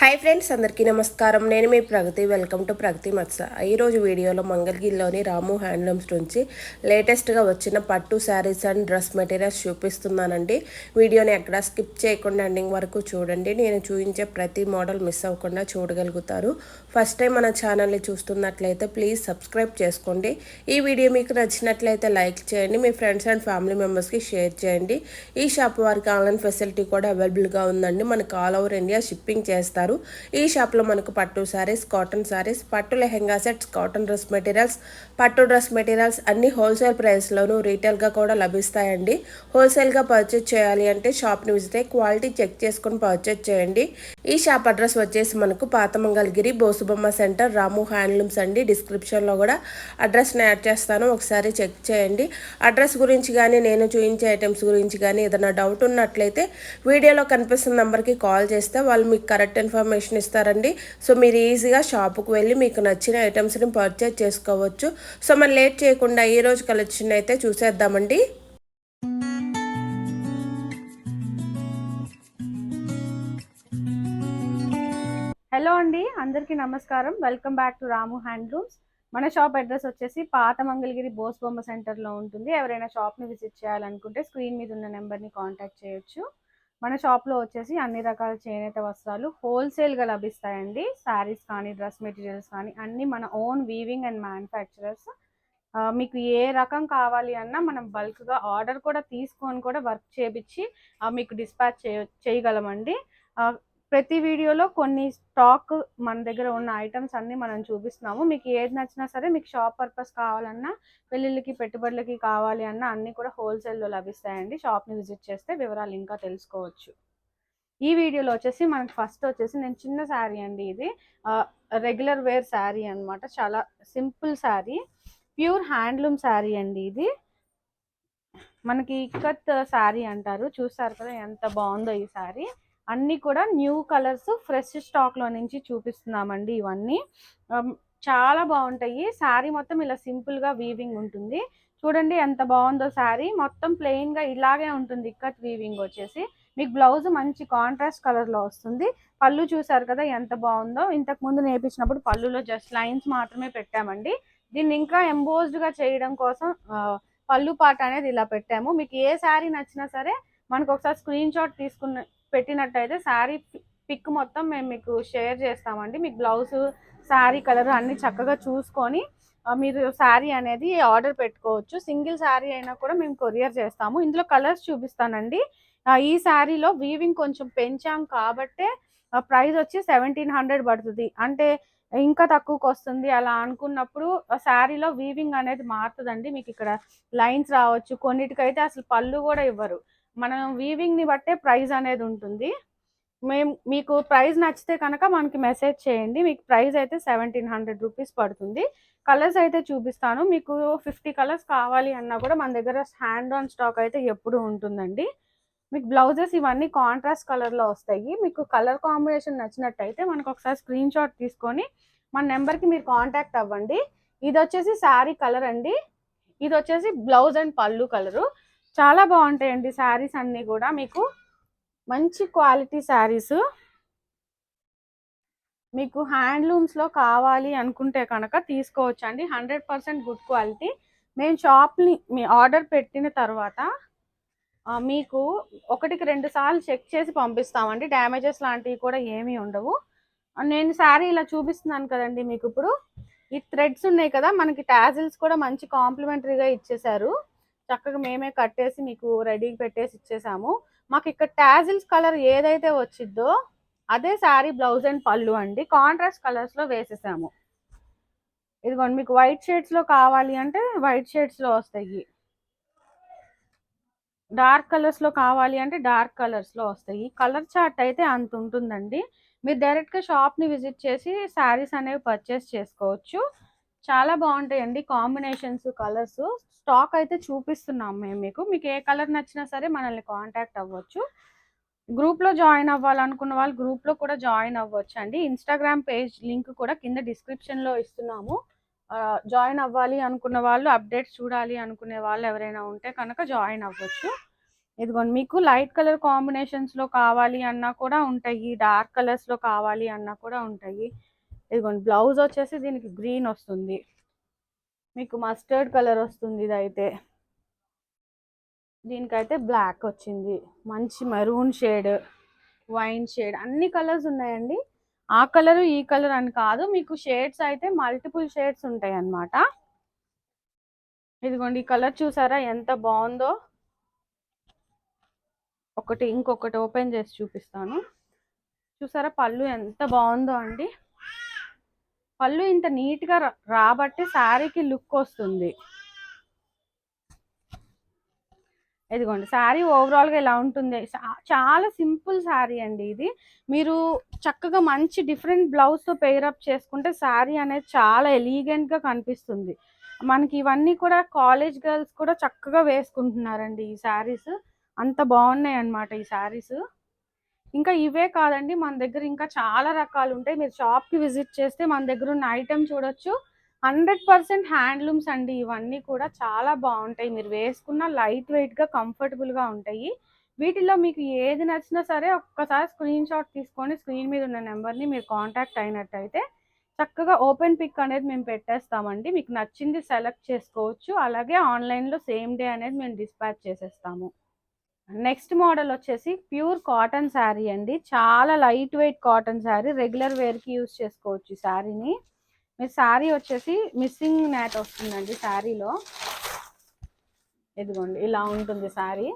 Hi friends అందరికీ నమస్కారం. నేను మీ ప్రగతి. వెల్కమ్ టు ప్రగతి మత్స. ఈరోజు వీడియోలో మంగళగిరిలోని రాము హ్యాండ్లూమ్స్ నుంచి లేటెస్ట్గా వచ్చిన పట్టు శారీస్ అండ్ డ్రెస్ మెటీరియల్స్ చూపిస్తున్నానండి. వీడియోని ఎక్కడ స్కిప్ చేయకుండా ఎండింగ్ వరకు చూడండి. నేను చూపించే ప్రతి మోడల్ మిస్ అవ్వకుండా చూడగలుగుతారు. ఫస్ట్ టైం మన ఛానల్ని చూస్తున్నట్లయితే ప్లీజ్ సబ్స్క్రైబ్ చేసుకోండి. ఈ వీడియో మీకు నచ్చినట్లయితే లైక్ చేయండి. మీ ఫ్రెండ్స్ అండ్ ఫ్యామిలీ మెంబర్స్కి షేర్ చేయండి. ఈ షాప్ వారికి ఆన్లైన్ ఫెసిలిటీ కూడా అవైలబుల్గా ఉందండి. మనకు ఆల్ ఓవర్ ఇండియా షిప్పింగ్ చేస్తారు. ఈ షాప్లో మనకు పట్టు శారీస్ కాటన్ శారీస్ పట్టు lehenga sets cotton dress materials పట్టు డ్రెస్ మెటీరియల్స్ అన్ని హోల్సేల్ ప్రైస్లోనూ రీటైల్గా కూడా లభిస్తాయండి. హోల్సేల్గా పర్చేజ్ చేయాలి అంటే షాప్ని విజిట్ అయ్యి క్వాలిటీ చెక్ చేసుకొని పర్చేజ్ చేయండి. ఈ షాప్ అడ్రస్ వచ్చేసి మనకు పాతమంగళగిరి బోసుబొమ్మ సెంటర్ రాము హ్యాండ్లూమ్స్ అండి. డిస్క్రిప్షన్లో కూడా అడ్రస్ని యాడ్ చేస్తాను. ఒకసారి చెక్ చేయండి. అడ్రస్ గురించి కానీ నేను చూపించే ఐటమ్స్ గురించి కానీ ఏదైనా డౌట్ ఉన్నట్లయితే వీడియోలో కనిపిస్తున్న నెంబర్కి కాల్ చేస్తే వాళ్ళు మీకు కరెక్ట్ ఇన్ఫర్మేషన్ ఇన్ఫర్మేషన్ ఇస్తారండి. సో మీరు ఈజీగా షాపుకు వెళ్ళి మీకు నచ్చిన ఐటమ్స్ని పర్చేజ్ చేసుకోవచ్చు. సో మరి లేట్ చేయకుండా ఈ రోజు కలెక్షన్ అయితే చూసేద్దామండి. హలో అండి అందరికీ నమస్కారం. Welcome back to Ramu handlooms. మన షాప్ అడ్రస్ వచ్చేసి పాత మంగళగిరి బోస్ బొమ్మ సెంటర్లో ఉంటుంది. ఎవరైనా షాప్ని విజిట్ చేయాలనుకుంటే స్క్రీన్ మీద ఉన్న నెంబర్ని కాంటాక్ట్ చేయొచ్చు. మన షాప్లో వచ్చేసి అన్ని రకాల చేనేత వస్త్రాలు హోల్సేల్గా లభిస్తాయండి. శారీస్ కానీ డ్రెస్ మెటీరియల్స్ కానీ అన్నీ మన ఓన్ వీవింగ్ అండ్ మ్యానుఫ్యాక్చరర్స్ మీకు ఏ రకం కావాలి అన్నా మనం బల్క్గా ఆర్డర్ కూడా తీసుకొని కూడా వర్క్ చేపించి మీకు డిస్పాచ్ చేయ చేయగలమండి. ప్రతి వీడియోలో కొన్ని స్టాక్ మన దగ్గర ఉన్న ఐటమ్స్ అన్నీ మనం చూపిస్తున్నాము. మీకు ఏది నచ్చినా సరే మీకు షాప్ పర్పస్ కావాలన్నా పెళ్ళిళ్ళకి పెట్టుబడులకి కావాలి అన్నా అన్ని కూడా హోల్సేల్లో లభిస్తాయండి. షాప్ని విజిట్ చేస్తే వివరాలు ఇంకా తెలుసుకోవచ్చు. ఈ వీడియోలో వచ్చేసి మనకి ఫస్ట్ వచ్చేసి నేను చిన్న శారీ అండి ఇది. రెగ్యులర్ వేర్ శారీ అన్నమాట. చాలా simple sari. Pure handloom sari అండి ఇది. మనకి ఇక్కత్ శారీ అంటారు. చూస్తారు కదా ఎంత బాగుందో ఈ శారీ. అన్నీ కూడా న్యూ కలర్స్ ఫ్రెష్ స్టాక్లో నుంచి చూపిస్తున్నామండి ఇవన్నీ. చాలా బాగుంటాయి. శారీ మొత్తం ఇలా సింపుల్గా వీవింగ్ ఉంటుంది. చూడండి ఎంత బాగుందో శారీ. మొత్తం ప్లెయిన్గా ఇలాగే ఉంటుంది ఇక్కత్ వీవింగ్ వచ్చేసి. మీకు బ్లౌజ్ మంచి కాంట్రాస్ట్ కలర్లో వస్తుంది. పళ్ళు చూసారు కదా ఎంత బాగుందో. ఇంతకు ముందు నేర్పించినప్పుడు పళ్ళులో జస్ట్ లైన్స్ మాత్రమే పెట్టామండి. దీన్ని ఇంకా ఎంబోజ్డ్గా చేయడం కోసం పళ్ళు పాట అనేది ఇలా పెట్టాము. మీకు ఏ శారీ నచ్చినా సరే మనకు ఒకసారి స్క్రీన్ షాట్ తీసుకున్న పెట్టినట్టయితే శారీ పిక్ మొత్తం మేము మీకు షేర్ చేస్తామండి. మీకు బ్లౌజ్ శారీ కలర్ అన్ని చక్కగా చూసుకొని మీరు శారీ అనేది ఆర్డర్ పెట్టుకోవచ్చు. సింగిల్ శారీ అయినా కూడా మేము కొరియర్ చేస్తాము. ఇందులో కలర్స్ చూపిస్తానండి. ఈ శారీలో వీవింగ్ కొంచెం పెంచాం కాబట్టే ప్రైస్ వచ్చి సెవెంటీన్ హండ్రెడ్ పడుతుంది. అంటే ఇంకా తక్కువకి వస్తుంది అలా అనుకున్నప్పుడు శారీలో వీవింగ్ అనేది మారుతుందండి. మీకు ఇక్కడ లైన్స్ రావచ్చు. కొన్నిటికైతే అసలు పళ్ళు కూడా ఇవ్వరు. మనం వీవింగ్ని బట్టే ప్రైజ్ అనేది ఉంటుంది. మేము మీకు ప్రైస్ నచ్చితే కనుక మనకి మెసేజ్ చేయండి. మీకు ప్రైస్ అయితే సెవెంటీన్ హండ్రెడ్ రూపీస్ పడుతుంది. కలర్స్ అయితే చూపిస్తాను. మీకు ఫిఫ్టీ కలర్స్ కావాలి అన్నా కూడా మన దగ్గర హ్యాండ్ ఆన్ స్టాక్ అయితే ఎప్పుడు ఉంటుందండి. మీకు బ్లౌజెస్ ఇవన్నీ కాంట్రాస్ట్ కలర్లో వస్తాయి. మీకు కలర్ కాంబినేషన్ నచ్చినట్టయితే మనకు ఒకసారి స్క్రీన్ షాట్ తీసుకొని మన నెంబర్కి మీరు కాంటాక్ట్ అవ్వండి. ఇది వచ్చేసి శారీ కలర్ అండి. ఇది వచ్చేసి బ్లౌజ్ అండ్ పళ్ళు కలరు చాలా బాగుంటాయండి శారీస్ అన్నీ కూడా. మీకు మంచి క్వాలిటీ శారీస్. మీకు హ్యాండ్లూమ్స్లో కావాలి అనుకుంటే కనుక తీసుకోవచ్చు అండి హండ్రెడ్ పర్సెంట్ గుడ్ క్వాలిటీ. మేము షాప్ని మీ ఆర్డర్ పెట్టిన తర్వాత మీకు ఒకటికి రెండు సార్లు చెక్ చేసి పంపిస్తామండి. డ్యామేజెస్ లాంటివి కూడా ఏమీ ఉండవు. నేను శారీ ఇలా చూపిస్తున్నాను కదండి మీకు ఇప్పుడు. ఈ థ్రెడ్స్ ఉన్నాయి కదా మనకి టాజిల్స్ కూడా మంచి కాంప్లిమెంటరీగా ఇచ్చేశారు. చక్కగా మేమే కట్టేసి మీకు రెడీ పెట్టేసి ఇచ్చేసాము. మాకు ఇక్కడ టాజిల్స్ కలర్ ఏదైతే వచ్చిద్దో అదే శారీ బ్లౌజ్ అండ్ పళ్ళు అండి. కాంట్రాస్ట్ కలర్స్లో వేసేసాము. ఇదిగోండి మీకు వైట్ షేడ్స్లో కావాలి అంటే వైట్ షేడ్స్లో వస్తాయి. డార్క్ కలర్స్లో కావాలి అంటే డార్క్ కలర్స్లో వస్తాయి. కలర్ చార్ట్ అయితే అంత ఉంటుందండి. మీరు డైరెక్ట్గా షాప్ని విజిట్ చేసి శారీస్ అనేవి పర్చేస్ చేసుకోవచ్చు. చాలా బాగుంటాయండి కాంబినేషన్స్ కలర్స్. స్టాక్ అయితే చూపిస్తున్నాం మేము మీకు. మీకు ఏ కలర్ నచ్చినా సరే మనల్ని కాంటాక్ట్ అవ్వచ్చు. గ్రూప్లో జాయిన్ అవ్వాలనుకున్న వాళ్ళు గ్రూప్లో కూడా జాయిన్ అవ్వచ్చు అండి ఇన్స్టాగ్రామ్ పేజ్ లింక్ కూడా కింద డిస్క్రిప్షన్లో ఇస్తున్నాము జాయిన్ అవ్వాలి అనుకున్న వాళ్ళు అప్డేట్స్ చూడాలి అనుకునే వాళ్ళు ఎవరైనా ఉంటే కనుక జాయిన్ అవ్వచ్చు. ఇదిగోండి మీకు లైట్ కలర్ కాంబినేషన్స్లో కావాలి అన్నా కూడా ఉంటాయి. డార్క్ కలర్స్లో కావాలి అన్నా కూడా ఉంటాయి. ఇదిగోండి బ్లౌజ్ వచ్చేసి దీనికి గ్రీన్ వస్తుంది. మీకు మస్టర్డ్ కలర్ వస్తుంది ఇదైతే. దీనికైతే బ్లాక్ వచ్చింది. మంచి మెరూన్ షేడ్ వైన్ షేడ్ అన్ని కలర్స్ ఉన్నాయండి. ఆ కలర్ ఈ కలర్ అని కాదు మీకు షేడ్స్ అయితే మల్టిపుల్ షేడ్స్ ఉంటాయి అన్నమాట ఇదిగోండి ఈ కలర్ చూసారా ఎంత బాగుందో? ఒకటి ఇంకొకటి ఓపెన్ చేసి చూపిస్తాను. చూసారా పళ్ళు ఎంత బాగుందో అండి. పళ్ళు ఇంత నీట్గా రాబట్టి శారీకి లుక్ వస్తుంది. ఇదిగోండి శారీ ఓవరాల్గా ఇలా ఉంటుంది. చాలా సింపుల్ శారీ అండి ఇది. మీరు చక్కగా మంచి డిఫరెంట్ బ్లౌజ్తో పేరప్ చేసుకుంటే శారీ అనేది చాలా ఎలిగెంట్గా కనిపిస్తుంది. మనకి ఇవన్నీ కూడా కాలేజ్ గర్ల్స్ కూడా చక్కగా వేసుకుంటున్నారండి ఈ శారీస్. అంత బాగున్నాయి అన్నమాట ఈ శారీస్. ఇంకా ఇవే కాదండి మన దగ్గర ఇంకా చాలా రకాలు ఉంటాయి మీరు షాప్కి విజిట్ చేస్తే మన దగ్గర ఉన్న ఐటెం చూడొచ్చు. హండ్రెడ్ పర్సెంట్ హ్యాండ్లూమ్స్ అండి ఇవన్నీ కూడా చాలా బాగుంటాయి. మీరు వేసుకున్న లైట్ వెయిట్గా కంఫర్టబుల్గా ఉంటాయి. వీటిలో మీకు ఏది నచ్చినా సరే ఒక్కసారి స్క్రీన్ షాట్ తీసుకొని స్క్రీన్ మీద ఉన్న నెంబర్ని మీరు కాంటాక్ట్ అయినట్టయితే చక్కగా ఓపెన్ పిక్ అనేది మేము పెట్టేస్తామండి. మీకు నచ్చింది సెలెక్ట్ చేసుకోవచ్చు. అలాగే ఆన్లైన్లో సేమ్ డే అనేది మేము డిస్పాచ్ చేసేస్తాము. నెక్స్ట్ మోడల్ వచ్చేసి ప్యూర్ కాటన్ శారీ అండి. చాలా light weight cotton sari. Regular వేర్కి యూస్ చేసుకోవచ్చు ఈ శారీని. మీ శారీ వచ్చేసి మిస్సింగ్ నేట్ వస్తుందండి శారీలో. ఇదిగోండి ఇలా ఉంటుంది శారీ.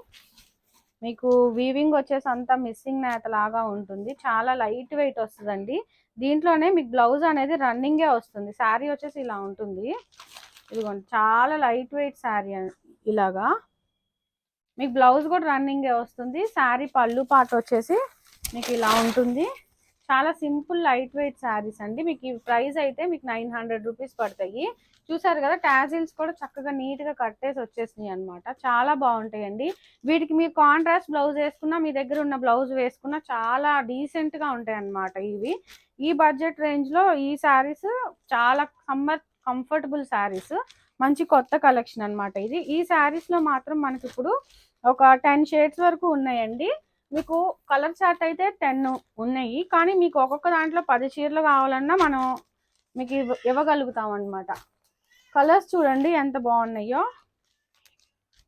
మీకు వీవింగ్ వచ్చేసి అంతా మిస్సింగ్ నేత లాగా ఉంటుంది. చాలా లైట్ వెయిట్ వస్తుందండి. దీంట్లోనే మీకు బ్లౌజ్ అనేది రన్నింగే వస్తుంది. శారీ వచ్చేసి ఇలా ఉంటుంది. ఇదిగోండి చాలా లైట్ వెయిట్ శారీ ఇలాగా. మీకు బ్లౌజ్ కూడా రన్నింగే వస్తుంది. శారీ పళ్ళు పాట వచ్చేసి మీకు ఇలా ఉంటుంది. చాలా సింపుల్ లైట్ వెయిట్ శారీస్ అండి. మీకు ఈ ప్రైస్ అయితే మీకు నైన్ హండ్రెడ్ రూపీస్ పడతాయి. చూసారు కదా టాజిల్స్ కూడా చక్కగా నీట్గా కట్టేసి వచ్చేసినాయి అనమాట చాలా బాగుంటాయండి. వీటికి మీరు కాంట్రాస్ట్ బ్లౌజ్ వేసుకున్నా మీ దగ్గర ఉన్న బ్లౌజ్ వేసుకున్నా చాలా డీసెంట్గా ఉంటాయి అన్నమాట ఇవి. ఈ బడ్జెట్ రేంజ్లో ఈ శారీస్ చాలా సమ్మర్ కంఫర్టబుల్ శారీస్. మంచి కొత్త కలెక్షన్ అన్నమాట ఇది. ఈ శారీస్లో మాత్రం మనకి ఇప్పుడు ఒక టెన్ షేడ్స్ వరకు ఉన్నాయండి. మీకు కలర్ చార్ట్ అయితే టెన్ ఉన్నాయి. కానీ మీకు ఒక్కొక్క దాంట్లో పది చీరలు కావాలన్నా మనం మీకు ఇవ్వ ఇవ్వగలుగుతాం అనమాట కలర్స్ చూడండి ఎంత బాగున్నాయో.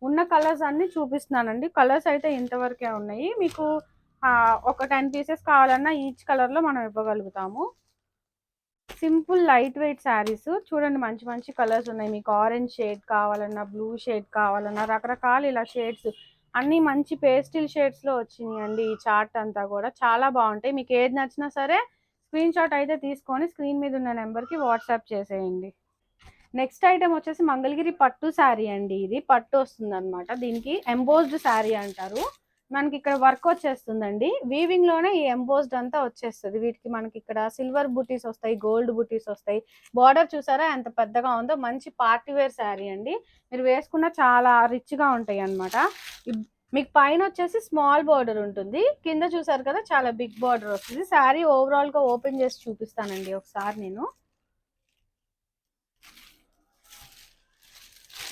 ఉన్న కలర్స్ అన్నీ చూపిస్తున్నానండి. కలర్స్ అయితే ఇంతవరకే ఉన్నాయి. మీకు ఒక టెన్ పీసెస్ కావాలన్నా ఈచ్ కలర్లో మనం ఇవ్వగలుగుతాము. Simple light weight saris. చూడండి మంచి మంచి కలర్స్ ఉన్నాయి. మీకు ఆరెంజ్ షేడ్ కావాలన్నా బ్లూ షేడ్ కావాలన్నా రకరకాల ఇలా షేడ్స్. అన్ని మంచి పేస్టిల్ షేడ్స్లో వచ్చినాయి అండి ఈ చార్ట్ అంతా కూడా. చాలా బాగుంటాయి. మీకు ఏది నచ్చినా సరే స్క్రీన్ షాట్ అయితే తీసుకొని స్క్రీన్ మీద ఉన్న నెంబర్కి వాట్సాప్ చేసేయండి. నెక్స్ట్ ఐటెం వచ్చేసి మంగళగిరి పట్టు శారీ అండి ఇది. పట్టు వస్తుంది అనమాట దీనికి ఎంబోజ్డ్ శారీ అంటారు. మనకి ఇక్కడ వర్క్ వచ్చేస్తుందండి. వీవింగ్లోనే ఈ ఎంబోస్డ్ అంతా వచ్చేస్తుంది. వీటికి మనకి ఇక్కడ సిల్వర్ బుటీస్ వస్తాయి గోల్డ్ బుటీస్ వస్తాయి. బార్డర్ చూసారా ఎంత పెద్దగా ఉందో? మంచి పార్టీ వేర్ శారీ అండి. మీరు వేసుకున్న చాలా రిచ్గా ఉంటాయి అన్నమాట. మీకు పైన వచ్చేసి స్మాల్ బార్డర్ ఉంటుంది. కింద చూసారు కదా చాలా బిగ్ బార్డర్ వస్తుంది. శారీ ఓవరాల్గా ఓపెన్ చేసి చూపిస్తానండి ఒకసారి నేను.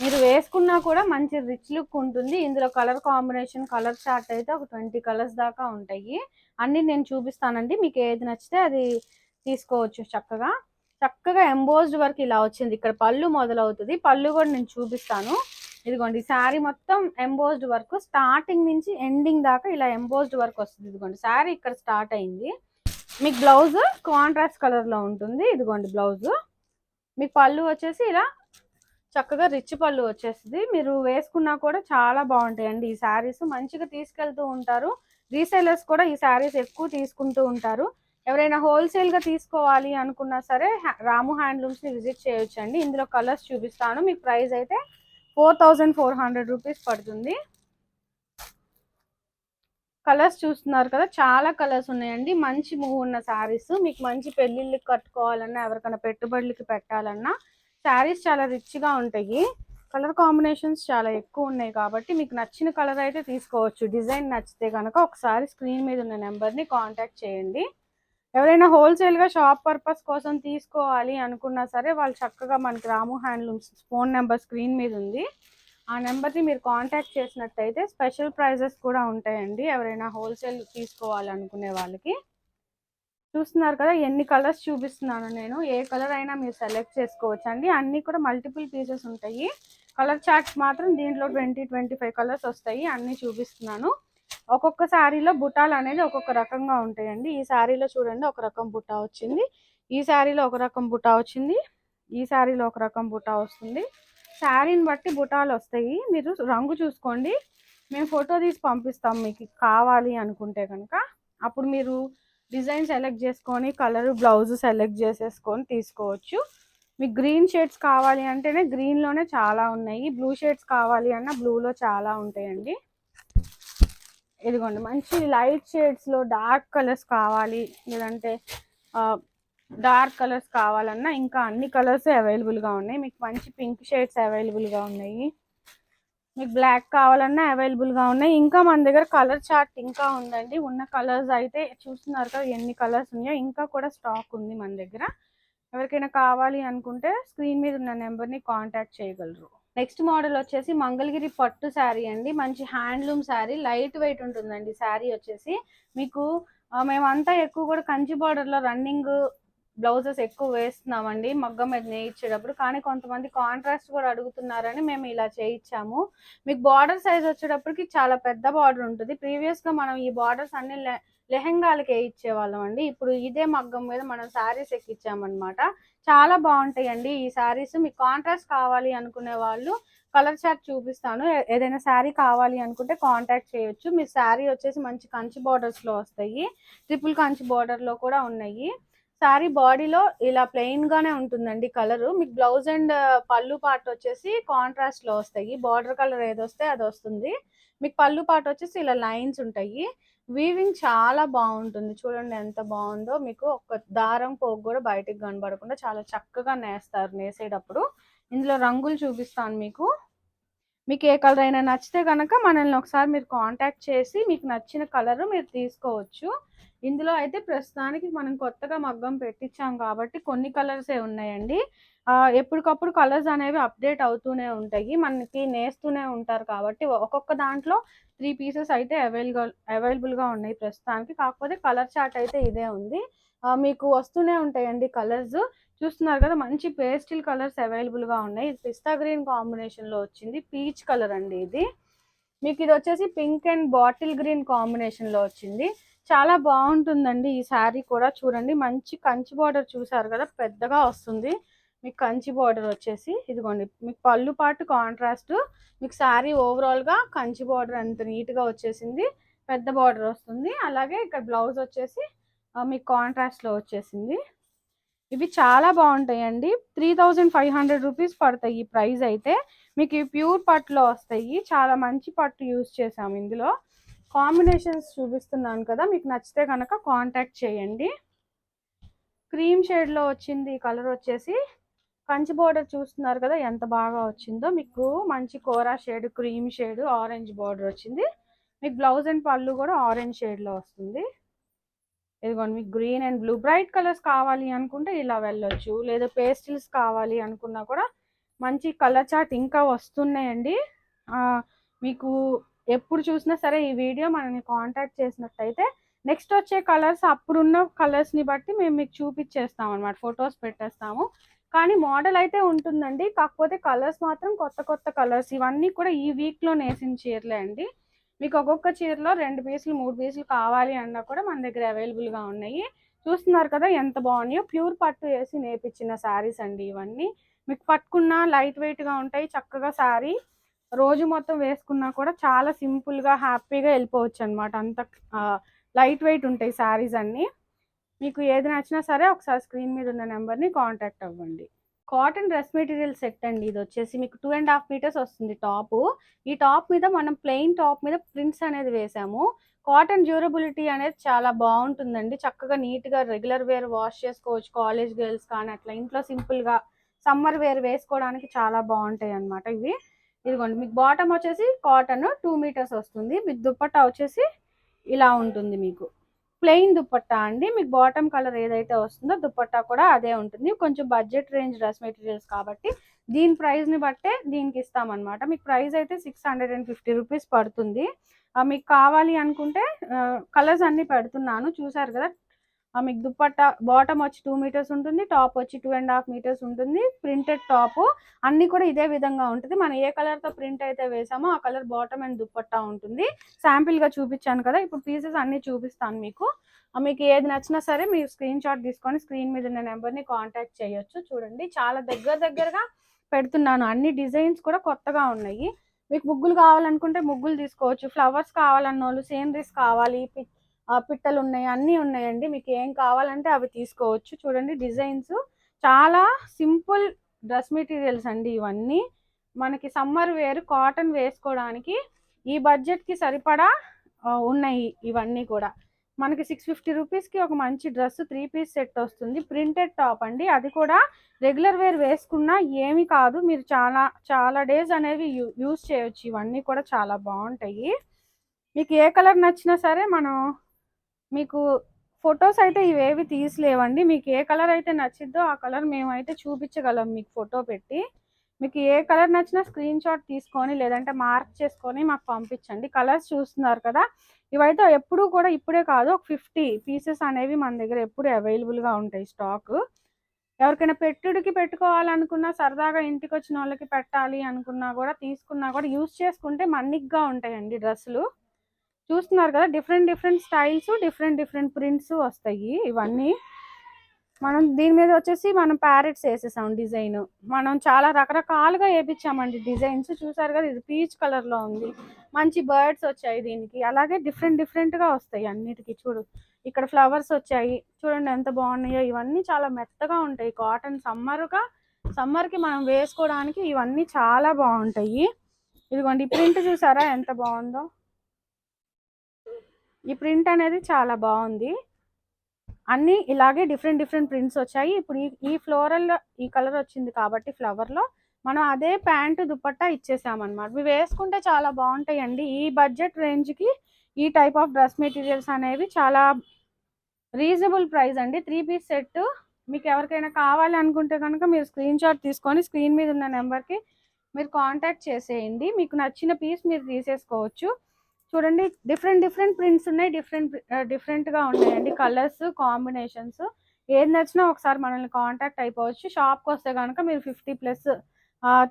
మీరు వేసుకున్నా కూడా మంచి రిచ్ లుక్ ఉంటుంది. ఇందులో కలర్ కాంబినేషన్ కలర్ చార్ట్ అయితే ఒక ట్వంటీ కలర్స్ దాకా ఉంటాయి. అన్ని నేను చూపిస్తానండి. మీకు ఏది నచ్చితే అది తీసుకోవచ్చు చక్కగా. చక్కగా ఎంబోజ్డ్ వర్క్ ఇలా వచ్చింది. ఇక్కడ పళ్ళు మొదలవుతుంది. పళ్ళు కూడా నేను చూపిస్తాను. ఇదిగోండి శారీ మొత్తం ఎంబోజ్డ్ వర్క్ స్టార్టింగ్ నుంచి ఎండింగ్ దాకా ఇలా ఎంబోజ్డ్ వర్క్ వస్తుంది. ఇదిగోండి శారీ ఇక్కడ స్టార్ట్ అయింది. మీకు బ్లౌజ్ కాంట్రాస్ట్ కలర్లో ఉంటుంది. ఇదిగోండి బ్లౌజ్ మీకు పళ్ళు వచ్చేసి ఇలా చక్కగా రిచ్ పళ్ళు వచ్చేస్తుంది. మీరు వేసుకున్నా కూడా చాలా బాగుంటాయండి ఈ శారీస్. మంచిగా తీసుకెళ్తూ ఉంటారు. రీసేలర్స్ కూడా ఈ శారీస్ ఎక్కువ తీసుకుంటూ ఉంటారు. ఎవరైనా హోల్సేల్గా తీసుకోవాలి అనుకున్నా సరే హ్యా- రాము హ్యాండ్లూమ్స్ని విజిట్ చేయొచ్చండి. ఇందులో కలర్స్ చూపిస్తాను. మీకు ప్రైస్ అయితే four thousand four hundred rupees పడుతుంది. కలర్స్ చూస్తున్నారు కదా చాలా కలర్స్ ఉన్నాయండి. మంచి మూవ్ ఉన్న శారీస్. మీకు మంచి పెళ్ళిళ్ళకి కట్టుకోవాలన్నా ఎవరికైనా పెట్టుబడులకి పెట్టాలన్నా శారీస్ చాలా రిచ్గా ఉంటాయి. కలర్ కాంబినేషన్స్ చాలా ఎక్కువ ఉన్నాయి కాబట్టి మీకు నచ్చిన కలర్ అయితే తీసుకోవచ్చు. డిజైన్ నచ్చితే కనుక ఒకసారి స్క్రీన్ మీద ఉన్న నెంబర్ని కాంటాక్ట్ చేయండి. ఎవరైనా హోల్సేల్గా షాప్ పర్పస్ కోసం తీసుకోవాలి అనుకున్నా సరే వాళ్ళు చక్కగా మనకి Ramu handlooms phone number screen మీద ఉంది. ఆ నెంబర్ని మీరు కాంటాక్ట్ చేసినట్టయితే స్పెషల్ ప్రైజెస్ కూడా ఉంటాయండి. ఎవరైనా హోల్సేల్ తీసుకోవాలనుకునే వాళ్ళకి. చూస్తున్నారు కదా ఎన్ని కలర్స్ చూపిస్తున్నాను నేను. ఏ కలర్ అయినా మీరు సెలెక్ట్ చేసుకోవచ్చు అండి అన్నీ కూడా మల్టిపుల్ పీసెస్ ఉంటాయి. కలర్ చార్ట్స్ మాత్రం దీంట్లో ట్వంటీ ట్వంటీ ఫైవ్ కలర్స్ వస్తాయి. అన్నీ చూపిస్తున్నాను. ఒక్కొక్క శారీలో బుటాలు అనేది ఒక్కొక్క రకంగా ఉంటాయండి. ఈ శారీలో చూడండి ఒక రకం బుటా వచ్చింది. ఈ శారీలో ఒక రకం బుటా వచ్చింది. ఈ శారీలో ఒక రకం బుటా వస్తుంది. శారీని బట్టి బుటాలు వస్తాయి. మీరు రంగు చూసుకోండి. మేము ఫోటో తీసి పంపిస్తాం మీకు కావాలి అనుకుంటే కనుక అప్పుడు మీరు డిజైన్ సెలెక్ట్ చేసుకొని కలర్ బ్లౌజ్ సెలెక్ట్ చేసేసుకొని తీసుకోవచ్చు. మీకు గ్రీన్ షేడ్స్ కావాలి అంటేనే గ్రీన్లోనే చాలా ఉన్నాయి. బ్లూ షేడ్స్ కావాలి అన్న బ్లూలో చాలా ఉంటాయండి. ఇదిగోండి మంచి లైట్ షేడ్స్లో డార్క్ కలర్స్ కావాలి లేదంటే డార్క్ కలర్స్ కావాలన్నా ఇంకా అన్ని కలర్స్ అవైలబుల్గా ఉన్నాయి. మీకు మంచి పింక్ షేడ్స్ అవైలబుల్గా ఉన్నాయి. మీకు బ్లాక్ కావాలన్నా అవైలబుల్గా ఉన్నాయి. ఇంకా మన దగ్గర కలర్ చార్ట్ ఇంకా ఉందండి. ఉన్న కలర్స్ అయితే చూస్తున్నారు కదా ఎన్ని కలర్స్ ఉన్నాయో. ఇంకా కూడా స్టాక్ ఉంది మన దగ్గర. ఎవరికైనా కావాలి అనుకుంటే స్క్రీన్ మీద ఉన్న నెంబర్ని కాంటాక్ట్ చేయగలరు. నెక్స్ట్ మోడల్ వచ్చేసి మంగళగిరి పట్టు శారీ అండి. మంచి హ్యాండ్లూమ్ శారీ లైట్ వెయిట్ ఉంటుందండి శారీ వచ్చేసి. మీకు మేమంతా ఎక్కువ కూడా కంచి బార్డర్లో రన్నింగ్ బ్లౌజెస్ ఎక్కువ వేస్తున్నామండి మగ్గం మీద నేయించేటప్పుడు. కానీ కొంతమంది కాంట్రాస్ట్ కూడా అడుగుతున్నారని మేము ఇలా చేయించాము. మీకు బార్డర్ సైజ్ వచ్చేటప్పటికి చాలా పెద్ద బార్డర్ ఉంటుంది. ప్రీవియస్గా మనం ఈ బార్డర్స్ అన్ని లె- లెహెంగాలకి వేయించేవాళ్ళం అండి. ఇప్పుడు ఇదే మగ్గం మీద మనం శారీస్ ఎక్కించామన్నమాట. చాలా బాగుంటాయండి ఈ శారీస్ మీకు కాంట్రాస్ట్ కావాలి అనుకునే వాళ్ళు కలర్ చార్ట్ చూపిస్తాను. ఏదైనా శారీ కావాలి అనుకుంటే కాంటాక్ట్ చేయొచ్చు. మీ శారీ వచ్చేసి మంచి కంచి బార్డర్స్లో వస్తాయి. ట్రిపుల్ కంచి బార్డర్లో కూడా ఉన్నాయి. శారీ బాడీలో ఇలా ప్లెయిన్ గానే ఉంటుందండి కలర్ మీకు బ్లౌజ్ అండ్ uh, పళ్ళు పార్ట్ వచ్చేసి కాంట్రాస్ట్లో వస్తాయి. బార్డర్ కలర్ ఏది వస్తే అది వస్తుంది. మీకు పళ్ళు పార్ట్ వచ్చేసి ఇలా లైన్స్ ఉంటాయి. వీవింగ్ చాలా బాగుంటుంది. చూడండి ఎంత బాగుందో. మీకు ఒక దారం పోగు కూడా బయటికి కనబడకుండా చాలా చక్కగా నేస్తారు నేసేటప్పుడు. ఇందులో రంగులు చూపిస్తాను మీకు. మీకు ఏ కలర్ అయినా నచ్చితే కనుక మనల్ని ఒకసారి మీరు కాంటాక్ట్ చేసి మీకు నచ్చిన కలర్ మీరు తీసుకోవచ్చు. ఇందులో అయితే ప్రస్తుతానికి మనం కొత్తగా మగ్గం పెట్టించాం కాబట్టి కొన్ని కలర్సే ఉన్నాయండి. ఎప్పటికప్పుడు కలర్స్ అనేవి అప్డేట్ అవుతూనే ఉంటాయి. మనకి నేస్తూనే ఉంటారు కాబట్టి ఒక్కొక్క దాంట్లో త్రీ పీసెస్ అయితే అవైలబుల్ అవైలబుల్గా ఉన్నాయి ప్రస్తుతానికి. కాకపోతే కలర్ చార్ట్ అయితే ఇదే ఉంది. మీకు వస్తూనే ఉంటాయండి కలర్స్. చూస్తున్నారు కదా మంచి పేస్టిల్ కలర్స్ అవైలబుల్గా ఉన్నాయి. ఇది పిస్తా గ్రీన్ కాంబినేషన్లో వచ్చింది. పీచ్ కలర్ అండి ఇది. మీకు ఇది వచ్చేసి పింక్ అండ్ బాటిల్ గ్రీన్ కాంబినేషన్లో వచ్చింది. చాలా బాగుంటుందండి ఈ శారీ కూడా. చూడండి మంచి కంచి బార్డర్ చూసారు కదా పెద్దగా వస్తుంది. మీకు కంచి బార్డర్ వచ్చేసి ఇదిగోండి మీకు పళ్ళు పాటు కాంట్రాస్ట్ మీకు శారీ ఓవరాల్గా కంచి బార్డర్ అంత నీట్గా వచ్చేసింది పెద్ద బార్డర్ వస్తుంది. అలాగే ఇక్కడ బ్లౌజ్ వచ్చేసి మీకు కాంట్రాస్ట్లో వచ్చేసింది. ఇవి చాలా బాగుంటాయండి. Three thousand five hundred rupees పడతాయి ఈ ప్రైస్ అయితే. మీకు ఇవి ప్యూర్ పట్టులో వస్తాయి. చాలా మంచి పట్టు యూస్ చేసాము ఇందులో. కాంబినేషన్స్ చూపిస్తున్నాను కదా మీకు నచ్చితే కనుక కాంటాక్ట్ చేయండి. క్రీమ్ షేడ్లో వచ్చింది కలర్ వచ్చేసి కంచి బోర్డర్ చూస్తున్నారు కదా ఎంత బాగా వచ్చిందో. మీకు మంచి కోరా shade cream shade orange border వచ్చింది. మీకు బ్లౌజ్ అండ్ పళ్ళు కూడా ఆరెంజ్ షేడ్లో వస్తుంది. ఇదిగోండి మీకు green and blue bright colours కావాలి అనుకుంటే ఇలా వెళ్ళొచ్చు. లేదా పేస్టిల్స్ కావాలి అనుకున్నా కూడా మంచి కలర్ చాట్ ఇంకా వస్తున్నాయండి. మీకు ఎప్పుడు చూసినా సరే ఈ వీడియో మనల్ని కాంటాక్ట్ చేసినట్టయితే నెక్స్ట్ వచ్చే కలర్స్ అప్పుడున్న కలర్స్ని బట్టి మేము మీకు చూపించేస్తాం అనమాట ఫొటోస్ పెట్టేస్తాము. కానీ మోడల్ అయితే ఉంటుందండి కాకపోతే కలర్స్ మాత్రం కొత్త కొత్త కలర్స్ ఇవన్నీ కూడా ఈ వీక్లో నేసిన చీరలే అండి. మీకు ఒక్కొక్క చీరలో రెండు పీసులు మూడు పీసులు కావాలి అన్నా కూడా మన దగ్గర అవైలబుల్గా ఉన్నాయి. చూస్తున్నారు కదా ఎంత బాగున్నాయో. ప్యూర్ పట్టు వేసి నేర్పించిన శారీస్ అండి ఇవన్నీ. మీకు పట్టుకున్న లైట్ వెయిట్గా ఉంటాయి చక్కగా శారీ రోజు మొత్తం వేసుకున్నా కూడా చాలా సింపుల్గా హ్యాపీగా వెళ్ళిపోవచ్చు అనమాట అంత లైట్ వెయిట్ ఉంటాయి శారీస్ అన్నీ. మీకు ఏది నచ్చినా సరే ఒకసారి స్క్రీన్ మీద ఉన్న నెంబర్ని కాంటాక్ట్ అవ్వండి. కాటన్ డ్రెస్ మెటీరియల్ సెట్ అండి ఇది వచ్చేసి. మీకు టూ అండ్ హాఫ్ మీటర్స్ వస్తుంది టాప్ ఈ టాప్ మీద మనం ప్లెయిన్ టాప్ మీద ప్రింట్స్ అనేది వేసాము. కాటన్ డ్యూరబిలిటీ అనేది చాలా బాగుంటుందండి. చక్కగా నీట్గా రెగ్యులర్ వేర్ వాష్ చేసుకోవచ్చు కాలేజ్ గర్ల్స్ కానీ అట్లా ఇంట్లో సింపుల్గా సమ్మర్ వేర్ వేసుకోవడానికి చాలా బాగుంటాయి అన్నమాట ఇవి. ఇదిగోండి మీకు బాటమ్ వచ్చేసి కాటన్ టూ మీటర్స్ వస్తుంది. మీకు దుప్పట్టా వచ్చేసి ఇలా ఉంటుంది మీకు. ప్లెయిన్ దుప్పట్టా అండి. మీకు బాటమ్ కలర్ ఏదైతే వస్తుందో దుప్పట్టా కూడా అదే ఉంటుంది. కొంచెం బడ్జెట్ రేంజ్ డ్రెస్ మెటీరియల్స్ కాబట్టి దీని ప్రైస్ని బట్టే దీనికి ఇస్తామన్నమాట. మీకు ప్రైస్ అయితే six hundred and fifty rupees పడుతుంది. మీకు కావాలి అనుకుంటే కలర్స్ అన్ని పెడుతున్నాను. చూసారు కదా మీకు దుప్పట్టా బాటమ్ వచ్చి టూ మీటర్స్ ఉంటుంది టాప్ వచ్చి టూ అండ్ హాఫ్ మీటర్స్ ఉంటుంది. ప్రింటెడ్ టాప్ అన్ని కూడా ఇదే విధంగా ఉంటుంది. మనం ఏ కలర్తో ప్రింట్ అయితే వేసామో ఆ కలర్ బాటమ్ అండ్ దుప్పట్టా ఉంటుంది. శాంపిల్గా చూపించాను కదా ఇప్పుడు పీసెస్ అన్ని చూపిస్తాను మీకు. మీకు ఏది నచ్చినా సరే మీరు స్క్రీన్ షాట్ తీసుకొని స్క్రీన్ మీద ఉన్న నెంబర్ని కాంటాక్ట్ చేయొచ్చు. చూడండి చాలా దగ్గర దగ్గరగా పెడుతున్నాను. అన్ని డిజైన్స్ కూడా కొత్తగా ఉన్నాయి. మీకు ముగ్గులు కావాలనుకుంటే ముగ్గులు తీసుకోవచ్చు. ఫ్లవర్స్ కావాలన్న వాళ్ళు సీనరీస్ కావాలి పిక్ పిట్టలు ఉన్నాయి అన్నీ ఉన్నాయండి. మీకు ఏం కావాలంటే అవి తీసుకోవచ్చు. చూడండి డిజైన్స్. చాలా సింపుల్ డ్రెస్ మెటీరియల్స్ అండి ఇవన్నీ. మనకి సమ్మర్ వేర్ కాటన్ వేసుకోవడానికి ఈ బడ్జెట్కి సరిపడా ఉన్నాయి ఇవన్నీ కూడా. మనకి సిక్స్ ఫిఫ్టీ రూపీస్కి ఒక మంచి డ్రెస్ త్రీ పీస్ సెట్ వస్తుంది. ప్రింటెడ్ టాప్ అండి. అది కూడా రెగ్యులర్ వేర్ వేసుకున్నా ఏమీ కాదు. మీరు చాలా చాలా డేస్ అనేవి యూ యూస్ చేయొచ్చు. ఇవన్నీ కూడా చాలా బాగుంటాయి. మీకు ఏ కలర్ నచ్చినా సరే మనం మీకు ఫొటోస్ అయితే ఇవేవి తీసలేవండి. మీకు ఏ కలర్ అయితే నచ్చిద్దో ఆ కలర్ మేమైతే చూపించగలం మీకు ఫోటో పెట్టి. మీకు ఏ కలర్ నచ్చినా స్క్రీన్ షాట్ తీసుకొని లేదంటే మార్క్ చేసుకొని మాకు పంపించండి. కలర్స్ చూస్తున్నారు కదా ఇవైతే ఎప్పుడూ కూడా ఇప్పుడే కాదు ఒక ఫిఫ్టీ పీసెస్ అనేవి మన దగ్గర ఎప్పుడు అవైలబుల్గా ఉంటాయి స్టాక్. ఎవరికైనా పెట్టుడికి పెట్టుకోవాలనుకున్నా సరదాగా ఇంటికి వచ్చిన వాళ్ళకి పెట్టాలి అనుకున్నా కూడా తీసుకున్నా కూడా యూస్ చేసుకుంటే మన్నిగ్గా ఉంటాయండి డ్రెస్సులు. చూస్తున్నారు కదా different different styles different different prints వస్తాయి ఇవన్నీ. మనం దీని మీద వచ్చేసి మనం ప్యారెట్స్ వేసేసాం డిజైన్ మనం చాలా రకరకాలుగా వేపించామండి డిజైన్స్ చూసారు కదా ఇది పీచ్ కలర్లో ఉంది. మంచి బర్డ్స్ వచ్చాయి దీనికి. అలాగే డిఫరెంట్ డిఫరెంట్గా వస్తాయి అన్నిటికీ. చూడు ఇక్కడ ఫ్లవర్స్ వచ్చాయి. చూడండి ఎంత బాగున్నాయో. ఇవన్నీ చాలా మెత్తగా ఉంటాయి. కాటన్ సమ్మర్గా సమ్మర్కి మనం వేసుకోవడానికి ఇవన్నీ చాలా బాగుంటాయి. ఇదిగోండి ప్రింట్ చూసారా ఎంత బాగుందో? ఈ ప్రింట్ అనేది చాలా బాగుంది. అన్నీ ఇలాగే డిఫరెంట్ డిఫరెంట్ ప్రింట్స్ వచ్చాయి. ఇప్పుడు ఈ ఈ ఫ్లోరల్లో ఈ కలర్ వచ్చింది కాబట్టి ఫ్లవర్లో మనం అదే ప్యాంటు దుపట్టా ఇచ్చేసామన్నమాట. ఇవి వేసుకుంటే చాలా బాగుంటాయండి. ఈ బడ్జెట్ రేంజ్కి ఈ టైప్ ఆఫ్ డ్రెస్ మెటీరియల్స్ అనేవి చాలా రీజనబుల్ ప్రైస్ అండి. త్రీ పీస్ సెట్ మీకు ఎవరికైనా కావాలనుకుంటే కనుక మీరు స్క్రీన్ షాట్ తీసుకొని స్క్రీన్ మీద ఉన్న నెంబర్కి మీరు కాంటాక్ట్ చేసేయండి. మీకు నచ్చిన పీస్ మీరు తీసేసుకోవచ్చు. చూడండి డిఫరెంట్ డిఫరెంట్ ప్రింట్స్ ఉన్నాయి. డిఫరెంట్ డిఫరెంట్గా ఉన్నాయండి. కలర్స్ కాంబినేషన్స్ ఏది నచ్చినా ఒకసారి మనల్ని కాంటాక్ట్ అయిపోవచ్చు. షాప్కి వస్తే కనుక మీరు ఫిఫ్టీ ప్లస్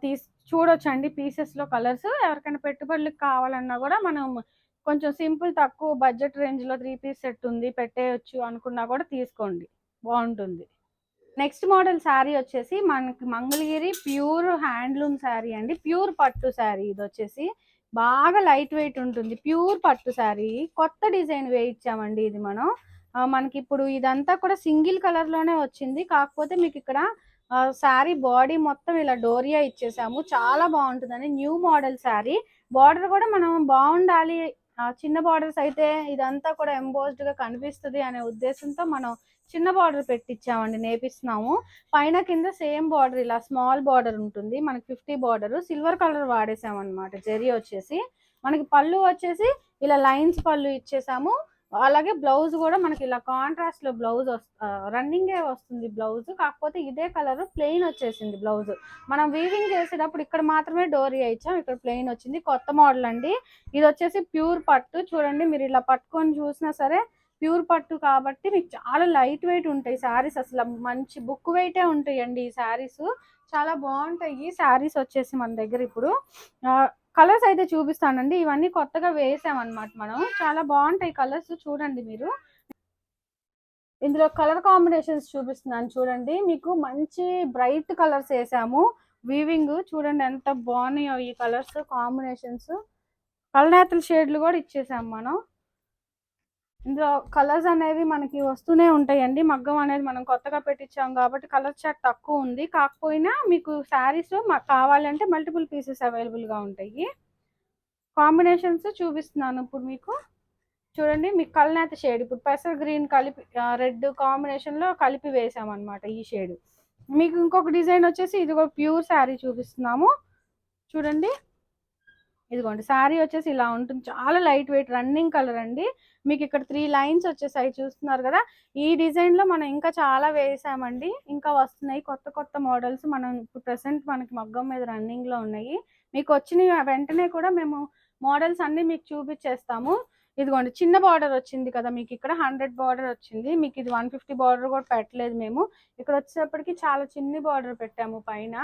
తీసి చూడొచ్చండి పీసెస్లో కలర్స్ ఎవరికైనా పెట్టుబడులకు కావాలన్నా కూడా మనం కొంచెం సింపుల్ తక్కువ బడ్జెట్ రేంజ్లో త్రీ పీస్ సెట్ ఉంది పెట్టేయచ్చు అనుకున్నా కూడా తీసుకోండి. బాగుంటుంది. నెక్స్ట్ మోడల్ శారీ వచ్చేసి మనకి మంగళగిరి ప్యూర్ హ్యాండ్లూమ్ శారీ అండి. ప్యూర్ పట్టు శారీ ఇది వచ్చేసి. బాగా లైట్ వెయిట్ ఉంటుంది. ప్యూర్ పట్టు శారీ. కొత్త డిజైన్ వేయించామండి ఇది మనం. మనకి ఇప్పుడు ఇదంతా కూడా సింగిల్ కలర్లోనే వచ్చింది. కాకపోతే మీకు ఇక్కడ శారీ బాడీ మొత్తం ఇలా డోరియా ఇచ్చేసాము. చాలా బాగుంటుందండి. New model sari. బార్డర్ కూడా మనం బాగుండాలి. చిన్న బార్డర్స్ అయితే ఇదంతా కూడా ఎంబోజ్డ్గా కనిపిస్తుంది అనే ఉద్దేశంతో మనం చిన్న బార్డర్ పెట్టించామండి నేపిస్తున్నాము. పైన కింద సేమ్ బార్డర్ ఇలా స్మాల్ బార్డర్ ఉంటుంది. మనకి ఫిఫ్టీ బార్డర్ సిల్వర్ కలర్ వాడేసాం అనమాట జెరీ వచ్చేసి. మనకి పళ్ళు వచ్చేసి ఇలా లైన్స్ పళ్ళు ఇచ్చేసాము. అలాగే బ్లౌజ్ కూడా మనకి ఇలా కాంట్రాస్ట్లో బ్లౌజ్ రన్నింగే వస్తుంది బ్లౌజ్ కాకపోతే ఇదే కలర్ ప్లెయిన్ వచ్చేసింది బ్లౌజ్ మనం వీవింగ్ చేసేటప్పుడు ఇక్కడ మాత్రమే డోరియా ఇచ్చాం. ఇక్కడ ప్లెయిన్ వచ్చింది. కొత్త మోడల్ అండి. ఇది వచ్చేసి ప్యూర్ పట్టు. చూడండి మీరు ఇలా పట్టుకొని చూసినా సరే ప్యూర్ పట్టు కాబట్టి మీకు చాలా లైట్ వెయిట్ ఉంటాయి శారీస్. అసలు మంచి బుక్ వెయిటే ఉంటాయండి ఈ శారీస్. చాలా బాగుంటాయి. శారీస్ వచ్చేసి మన దగ్గర ఇప్పుడు కలర్స్ అయితే చూపిస్తానండి. ఇవన్నీ కొత్తగా వేసామన్నమాట మనం. చాలా బాగుంటాయి కలర్స్ చూడండి మీరు. ఇందులో కలర్ కాంబినేషన్స్ చూపిస్తున్నాను చూడండి. మీకు మంచి బ్రైట్ కలర్స్ వేసాము. వీవింగ్ చూడండి ఎంత బాగున్నాయో ఈ కలర్స్ కాంబినేషన్స్. కలనేతల షేడ్లు కూడా ఇచ్చేసాము మనం. ఇందులో కలర్స్ అనేవి మనకి వస్తూనే ఉంటాయండి. మగ్గం అనేది మనం కొత్తగా పెట్టించాం కాబట్టి కలర్ చార్ట్ తక్కువ ఉంది. కాకపోయినా మీకు శారీస్ మాకు కావాలంటే మల్టిపుల్ పీసెస్ అవైలబుల్గా ఉంటాయి. కాంబినేషన్స్ చూపిస్తున్నాను ఇప్పుడు మీకు. చూడండి మీకు కలనేత షేడ్ ఇప్పుడు పెసర్ గ్రీన్ కలిపి రెడ్ కాంబినేషన్లో కలిపి వేసామన్నమాట ఈ షేడ్ మీకు ఇంకొక డిజైన్ వచ్చేసి ఇది ఒక ప్యూర్ శారీ చూపిస్తున్నాము. చూడండి. ఇదిగోండి శారీ వచ్చేసి ఇలా ఉంటుంది. చాలా లైట్ వెయిట్ రన్నింగ్ కలర్ అండి. మీకు ఇక్కడ త్రీ లైన్స్ వచ్చేసాయి చూస్తున్నారు కదా? ఈ డిజైన్లో మనం ఇంకా చాలా వేసామండి. ఇంకా వస్తున్నాయి కొత్త కొత్త మోడల్స్ మనం ఇప్పుడు ప్రెసెంట్ మనకి మగ్గం మీద రన్నింగ్లో ఉన్నాయి. మీకు వచ్చిన వెంటనే కూడా మేము మోడల్స్ అన్నీ మీకు చూపించేస్తాము. ఇదిగోండి చిన్న బార్డర్ వచ్చింది కదా మీకు ఇక్కడ హండ్రెడ్ బార్డర్ వచ్చింది. మీకు ఇది వన్ ఫిఫ్టీ బార్డర్ కూడా పెట్టలేదు మేము. ఇక్కడ వచ్చేటప్పటికి చాలా చిన్ని బార్డర్ పెట్టాము పైన.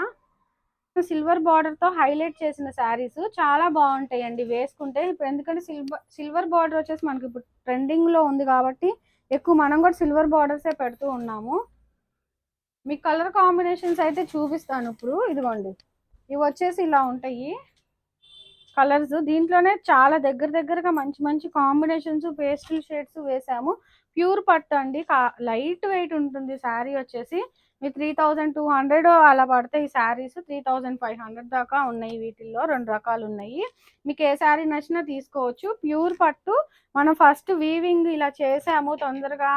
సిల్వర్ బార్డర్తో హైలైట్ చేసిన శారీస్ చాలా బాగుంటాయి అండి వేసుకుంటే ఇప్పుడు ఎందుకంటే సిల్వర్ సిల్వర్ బార్డర్ వచ్చేసి మనకి ఇప్పుడు ట్రెండింగ్లో ఉంది కాబట్టి ఎక్కువ మనం కూడా సిల్వర్ బార్డర్సే పెడుతూ ఉన్నాము. మీ కలర్ కాంబినేషన్స్ అయితే చూపిస్తాను ఇప్పుడు. ఇదిగోండి. ఇవి వచ్చేసి ఇలా ఉంటాయి. కలర్స్ దీంట్లోనే చాలా దగ్గర దగ్గరగా మంచి మంచి కాంబినేషన్స్ పేస్టల్ షేడ్స్ వేసాము. ప్యూర్ పట్టు అండి. లైట్ వెయిట్ ఉంటుంది. శారీ వచ్చేసి మీ త్రీ థౌజండ్ టూ హండ్రెడ్ అలా పడతాయి ఈ saris three thousand five hundred దాకా ఉన్నాయి వీటిల్లో. రెండు రకాలు ఉన్నాయి. మీకు ఏ శారీ నచ్చినా తీసుకోవచ్చు. ప్యూర్ పట్టు. మనం ఫస్ట్ వీవింగ్ ఇలా చేసాము. తొందరగా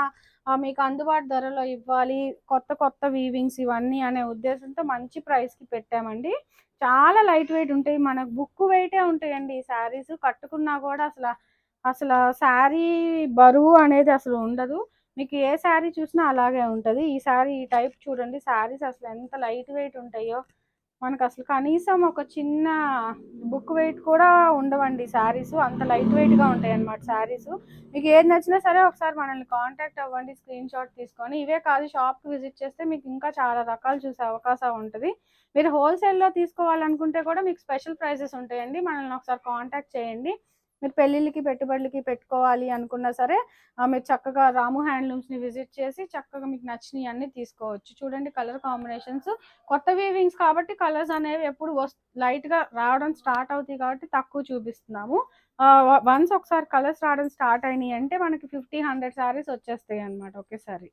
మీకు అందుబాటు ధరలో ఇవ్వాలి. కొత్త కొత్త వీవింగ్స్ ఇవన్నీ అనే ఉద్దేశంతో మంచి ప్రైస్కి పెట్టామండి. చాలా లైట్ వెయిట్ ఉంటాయి. మనకు బుక్ వెయిటే ఉంటాయండి ఈ శారీస్. కట్టుకున్నా కూడా అసలు అసలు శారీ బరువు అనేది అసలు ఉండదు. మీకు ఏ శారీ చూసినా అలాగే ఉంటుంది. ఈ శారీ ఈ టైప్ చూడండి. శారీస్ అసలు ఎంత లైట్ వెయిట్ ఉంటాయో మనకు అసలు కనీసం ఒక చిన్న బుక్ వెయిట్ కూడా ఉండవండి శారీస్. అంత లైట్ వెయిట్గా ఉంటాయి అన్నమాట శారీస్. మీకు ఏది నచ్చినా సరే ఒకసారి మనల్ని కాంటాక్ట్ అవ్వండి. స్క్రీన్ షాట్ తీసుకొని. ఇవే కాదు షాప్కి విజిట్ చేస్తే మీకు ఇంకా చాలా రకాలు చూసే అవకాశం ఉంటుంది. మీరు హోల్సేల్లో తీసుకోవాలనుకుంటే కూడా మీకు స్పెషల్ ప్రైజెస్ ఉంటాయండి. మనల్ని ఒకసారి కాంటాక్ట్ చేయండి. మీరు పెళ్ళిళ్ళకి పెట్టుబడులకి పెట్టుకోవాలి అనుకున్నా సరే మీరు చక్కగా రాము హ్యాండ్లూమ్స్ని విజిట్ చేసి చక్కగా మీకు నచ్చినవి అన్నీ తీసుకోవచ్చు. చూడండి కలర్ కాంబినేషన్స్. కొత్త వీవింగ్స్ కాబట్టి కలర్స్ అనేవి ఎప్పుడు వస్ లైట్గా రావడం స్టార్ట్ అవుతాయి కాబట్టి తక్కువ చూపిస్తున్నాము. వన్స్ ఒకసారి కలర్స్ రావడం స్టార్ట్ అయినాయి అంటే మనకి ఫిఫ్టీ హండ్రెడ్ శారీస్ వచ్చేస్తాయి అన్నమాట ఒకేసారి.